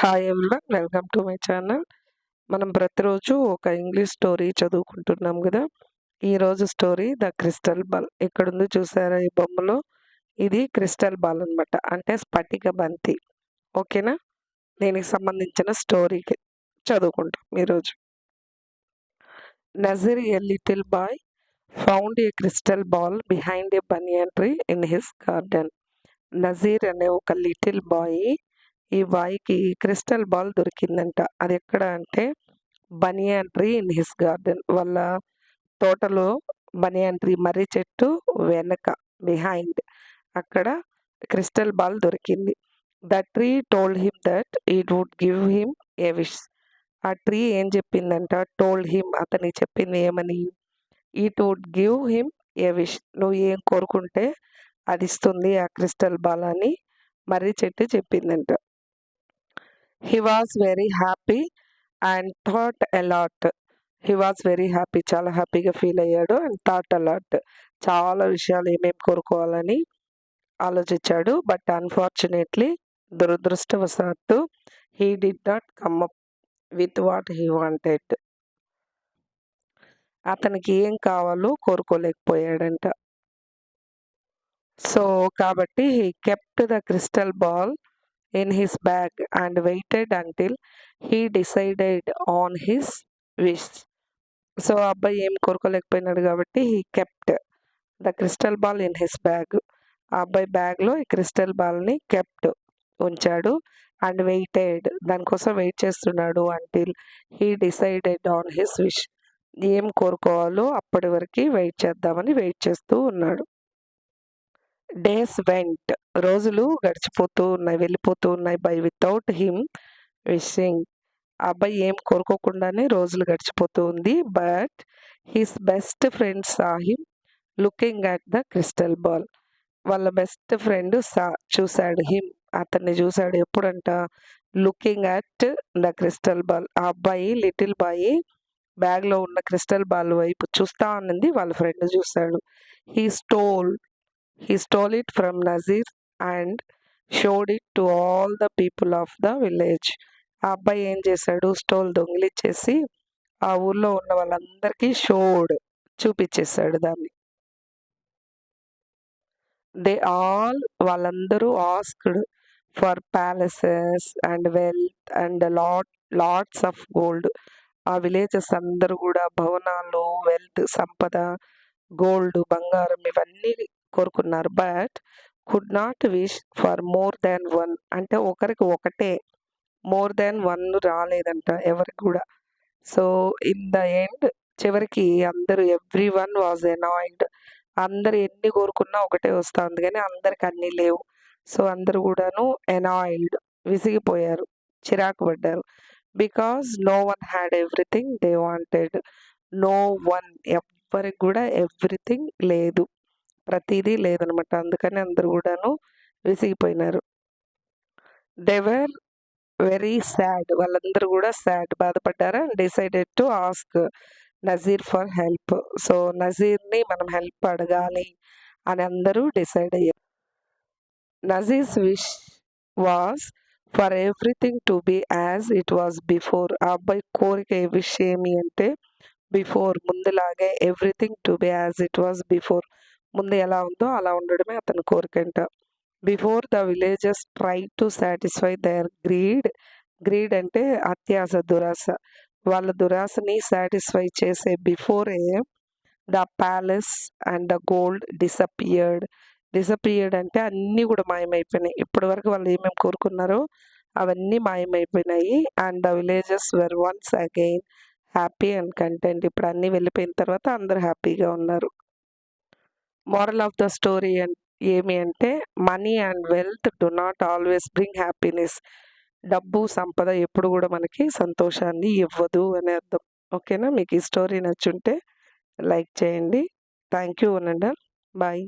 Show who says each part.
Speaker 1: Hi everyone welcome to my channel. మనం ప్రతిరోజు ఒక ఇంగ్లీష్ స్టోరీ చదువుకుంటున్నాం కదా. ఈరోజు స్టోరీ ద క్రిస్టల్ బాల్. ఎక్కడుంది చూసారా ఈ బొమ్మలో? ఇది క్రిస్టల్ బాల్ అనమాట అంటే స్ఫటిక బంతి. ఓకేనా? దీనికి సంబంధించిన స్టోరీకి చదువుకుంటాం ఈరోజు. Nazir a little boy found a crystal ball behind a banyan tree in his garden. Nazir అనే ఒక లిటిల్ బాయ్ ఈ బాయ్కి క్రిస్టల్ బాల్ దొరికిందంట. అది ఎక్కడ అంటే banyan tree in his garden. వాళ్ళ తోటలో బనియాన్ ట్రీ మర్రి చెట్టు వెనక బిహైండ్ అక్కడ క్రిస్టల్ బాల్ దొరికింది. The tree told him that it would give him a wish. ఆ ట్రీ ఏం చెప్పిందంట? టోల్డ్ హిమ్ అతనికి చెప్పింది ఏమని? It would give him a wish. నువ్వు ఏం కోరుకుంటే అది ఇస్తుంది ఆ క్రిస్టల్ బాల్ అని మర్రి చెట్టు చెప్పిందంట. He was very happy and thought a lot he was very happy చాలా హ్యాపీగా ఫీల్ అయ్యాడు అండ్ థాట్ అలాట్ చాలా విషయాలు ఏమేమి కోరుకోవాలని ఆలోచించాడు బట్ అన్ఫార్చునేట్లీ దురదృష్టవశాత్తు he did not come up with what he wanted అతనికి ఏం కావాలో కోరుకోలేకపోయాడంట. సో కాబట్టి he kept the crystal ball in his bag and waited until he decided on his wish so అబ్బాయి ఏం కోరుకోలేకపోయినాడు కాబట్టి he kept the crystal ball in his bag ఆ అబ్బాయి బ్యాగ్లో ఈ క్రిస్టల్ బాల్ని కెప్ట్ ఉంచాడు అండ్ వెయిటెడ్ దానికోసం వెయిట్ చేస్తున్నాడు until he decided on his wish ఏం కోరుకోవాలో అప్పటి వరకు వెయిట్ చేద్దామని వెయిట్ చేస్తూ ఉన్నాడు. Days went. రోజులు గడిచిపోతూ ఉన్నాయి వెళ్ళిపోతూ ఉన్నాయి. By without him wishing. అబ్బాయి ఏం కోరుకోకుండానే రోజులు గడిచిపోతూ ఉంది. But his best friend saw him looking at the crystal ball. వాళ్ళ బెస్ట్ ఫ్రెండ్ సా చూశాడు హిమ్. అతన్ని చూశాడు ఎప్పుడంట? Looking at the crystal ball. ఆ అబ్బాయి లిటిల్ బాయ్ బ్యాగ్లో ఉన్న క్రిస్టల్ బాల్ వైపు చూస్తా ఉన్నది వాళ్ళ ఫ్రెండ్ చూశాడు. He stole he stole it from Nazir and showed it to all the people of the village ఆ అబ్బాయి ఏం చేశాడు? స్టోల్ దొంగిలిచ్చేసి ఆ ఊర్లో ఉన్న వాళ్ళందరికీ షోడ్ చూపించేశాడు దాన్ని. దే ఆల్ వాళ్ళందరూ asked for palaces and wealth and lot lots of gold ఆ విలేజెస్ అందరూ కూడా భవనాలు వెల్త్ సంపద గోల్డ్ బంగారం ఇవన్నీ కోరుకున్నారు. But could not wish for more than one. అంటే ఒకరికి ఒకటే. మోర్ దాన్ వన్ రాలేదంట ఎవరికి కూడా. సో ఇన్ ద ఎండ్ చివరికి అందరూ ఎవ్రీ వన్ వాజ్ ఎనాయిడ్. అందరు ఎన్ని కోరుకున్నా ఒకటే వస్తుంది కానీ అందరికి అన్నీ లేవు. సో అందరు కూడాను ఎనాయిల్డ్ విసిగిపోయారు. చిరాకు పడ్డారు. Because no one had everything they wanted. No one. ఎవ్వరికి కూడా ఎవ్రీథింగ్ లేదు. ప్రతిదీ లేదనమాట. అందుకని అందరూ కూడాను విసిగిపోయినారు. దెవర్ వెరీ సాడ్. వాళ్ళందరూ కూడా sad బాధపడ్డారా decided to ask Nazir for help. So నజీర్ని మనం హెల్ప్ అడగాలి అని అందరూ డిసైడ్ అయ్యారు. Nazir's wish was for everything to be as it was before. ఆ అబ్బాయి కోరిక ఏ విష్ ఏమి అంటే before ముందులాగే everything to be as it was before. ముందు ఎలా ఉందో అలా ఉండడమే అతని కోరికంట. Before the villages try to satisfy their greed greed అంటే అత్యాస దురాశ. వాళ్ళ దురాశని సాటిస్ఫై చేసే before the palace and the gold disappeared. Disappeared అంటే అన్నీ కూడా మాయమైపోయినాయి. ఇప్పటి వరకు వాళ్ళు ఏమేమి కోరుకున్నారో అవన్నీ మాయమైపోయినాయి. And the villages were once again happy and content. ఇప్పుడు అన్నీ వెళ్ళిపోయిన తర్వాత అందరు హ్యాపీగా ఉన్నారు. మోరల్ ఆఫ్ ద స్టోరీ ఏమి అంటే money and wealth do not always bring happiness డబ్బు సంపద ఎప్పుడు కూడా మనకి సంతోషాన్ని ఇవ్వదు అనే అర్థం. ఓకేనా? మీకు ఈ స్టోరీ నచ్చుంటే లైక్ చేయండి. థ్యాంక్ యూ అనండి బాయ్